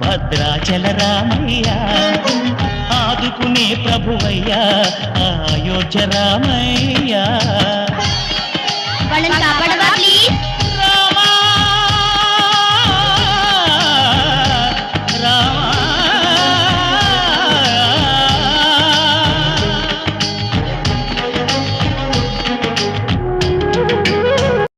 భద్రాచల రామయ్యా ఆదుకునే ప్రభువయ్యా అయోధ్య రామయ్యా.